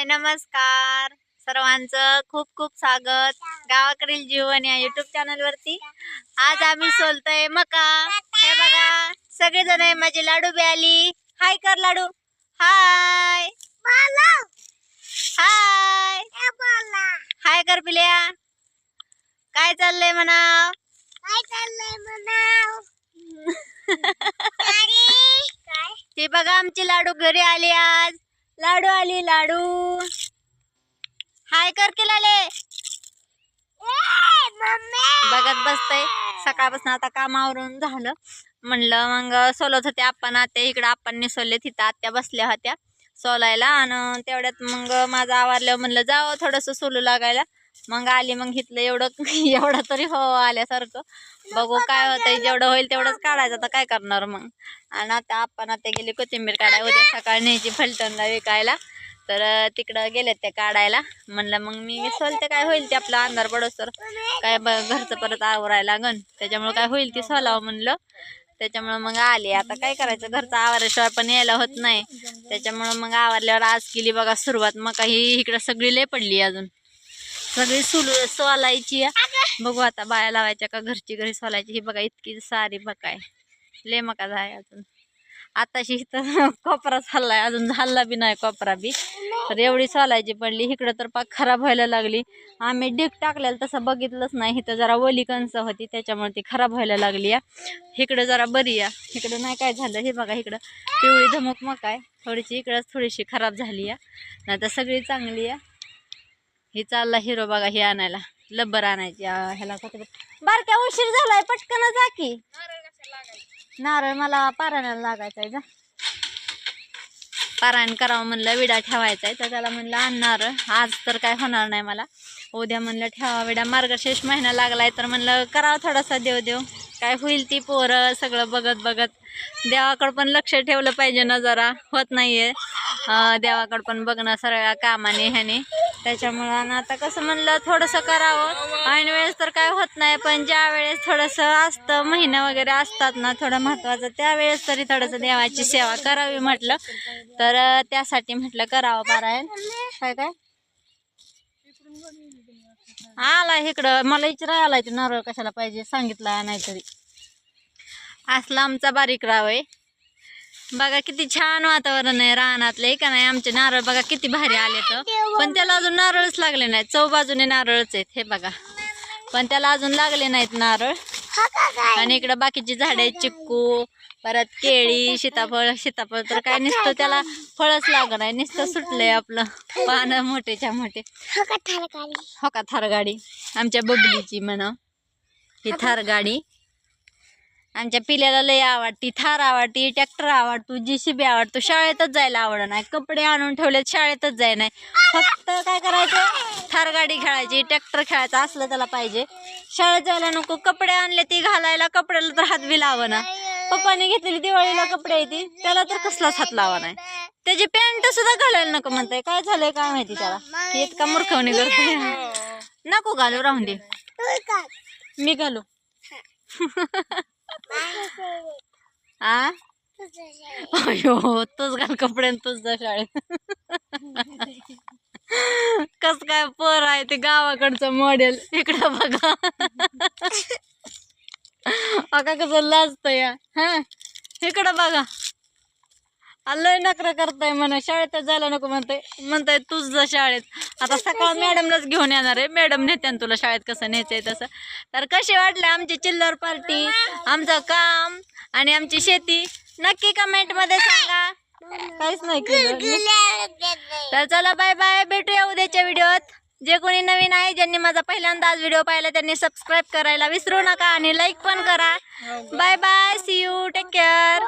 हाय नमस्कार. सर्वांचं खूप खूप स्वागत गावाकडील जीवन या युट्यूब चॅनल वरती. आज आम्ही सोलतोय मका. हे बघा सगळेजण आहे माझी लाडू बी आली हाय कर लाडू. हाय हाय हाय कर पिल्या. काय चाललंय म्हणा ते बघा आमची लाडू घरी आली आज. लाडू आली लाडू. हाय कर की लाले. बघत बसतय. सकाळपासून आता कामावरून झालं. म्हणलं मग सोलत होते आपण आत्या. इकडं आपण सोलले तिथं आत्या बसल्या होत्या सोलायला. आणि तेवढ्यात मग माझं आवरलं. म्हणलं जावं थोडंसं सोलू लागायला. मग आली मग घेतलं एवढं एवढं तरी हो आल्यासारखं. बघू काय होतंय जेवढं होईल तेवढंच काढायचं आता काय करणार मग? आणि आता आपण आता गेली कोथिंबीर काढाय उद्या सकाळी न्यायची फलटणला विकायला. तर तिकडं गेलेत त्या काढायला. म्हणलं मग मी सोलते काय होईल ते आपला अंधार पडोस तर. काय घरचं परत आवरायला लागन. त्याच्यामुळे काय होईल ती सोलावं म्हणलं. त्याच्यामुळं मग आली. आता काय करायचं? घरचं आवरल्याशिवाय पण यायला होत नाही. त्याच्यामुळं मग आवरल्यावर आज केली बघा सुरुवात. मग काही इकडं सगळी लय पडली अजून. सगळी सुलू सोलायची. आहे. बघू आता बाया लावायच्या का घरची घरी सोलायची. ही बघा इतकी सारी बघाय लय मका आहे अजून. आताशी इथं कोपरा चाललाय. अजून झाला बी नाही कोपरा बी. तर एवढी सोलायची पडली. इकडं तर पाक खराब व्हायला लागली. आम्ही डीक टाकलेलं तसं बघितलंच नाही. इथं जरा ओली कणस होती. त्याच्यामुळे ती खराब व्हायला लागली या इकडं जरा बरी या इकडं नाही काय झालं. हे बघा इकडं. पिवळी धमक मका आहे. थोडीशी इकडंच थोडीशी खराब झाली या नाही तर सगळी चांगली या ही चालला हिरो बघा हे आणायला. लब्बर आणायची. ह्याला कसं बारक्या उशीर झालाय पटकन जा की. नारळ मला पारायणाला लागायचा आहे जा. पारायण करावं म्हणलं विडा ठेवायचा आहे तर त्याला म्हणलं आणणार आज तर काय होणार नाही मला. उद्या म्हणलं ठेवा विडा. मार्गशीर्ष महिना लागलाय तर म्हणलं करावं थोडासा देव देव. काय होईल ती पोरं सगळं बघत बघत. देवाकडं पण लक्ष ठेवलं पाहिजे ना जरा. होत नाहीये. अं, देवाकडं पण बघणं सगळ्या कामाने ह्याने. त्याच्यामुळं आणि आता कसं म्हणलं थोडंसं करावं. ऐन वेळेस तर काय होत नाही पण ज्या वेळेस थोडंसं असतं महिना वगैरे असतात ना थोडं महत्त्वाचं त्यावेळेस तरी थोडंसं देवाची सेवा करावी म्हटलं. तर त्यासाठी म्हटलं करावं पारायण. काय काय? आला इकडं. मला इचरा आलाय ते नारळ कशाला पाहिजे? सांगितलं नाही तरी असला आमचा बारीक राव आहे. बघा किती छान वातावरण आहे रानातले. का नाही आमचे नारळ बघा किती भारी आले तर पण त्याला अजून नारळच लागले नाहीत. चौ बाजूने नारळच आहेत हे बघा. पण त्याला अजून लागले नाहीत नारळ. आणि इकडं बाकीची झाडे चिक्कू परत केळी सीताफळ सीताफळ तर काय नुसतं त्याला फळच लागत नाही. नुसतं सुटलंय आपलं. पानं मोठेच्या मोठे. हो का थार गाडी आमच्या बबलीची म्हणा. ही थार गाडी आमच्या पिल्याला लय आवडती थार आवडती ट्रॅक्टर आवडतो जी सी बी आवडतो. शाळेतच जायला आवड नाही. कपडे आणून ठेवलेत शाळेतच जाय नाही. फक्त काय करायचं? थार गाडी खेळायची ट्रॅक्टर खेळायचं असलं त्याला पाहिजे. शाळेत जायला नको. कपडे आणले ती घालायला कपड्याला तर हात बी लावा ना. पप्पाने घेतलेली दिवाळीला कपडे येते त्याला तर कसलाच हात लावा नाही. त्याची पॅन्ट सुद्धा घालायला नको म्हणताय काय झालंय काय माहिती त्याला? इतका मूर्खवणी करते. नको घालू राहून दे. मी घालू. आ? अयो तोच घाल कपडे तोच जा शाळेत. कस काय पोर आहे ते गावाकडचं मॉडेल इकडं बघा. अका कसं लाजत या हा? इकडं बघा. लय नकर करताय म्हणा. शाळेत जायला नको म्हणताय. म्हणताय तूच जा शाळेत. आता सकाळ मॅडमलाच घेऊन येणार आहे. मॅडम नेत्यान तुला शाळेत कसं न्यायचंय तसं. तर कशी वाटले आमची चिल्लर पार्टी? आमचं काम आणि आमची शेती? नक्की कमेंटमध्ये सांगा. काहीच नाही तर चला बाय बाय भेटूया उद्याच्या व्हिडिओत जे कोणी नवीन आहे ज्यांनी माझा पहिल्यांदाच व्हिडिओ पाहिला त्यांनी सबस्क्राईब करायला विसरू नका आणि लाईक पण करा. Bye bye see you take care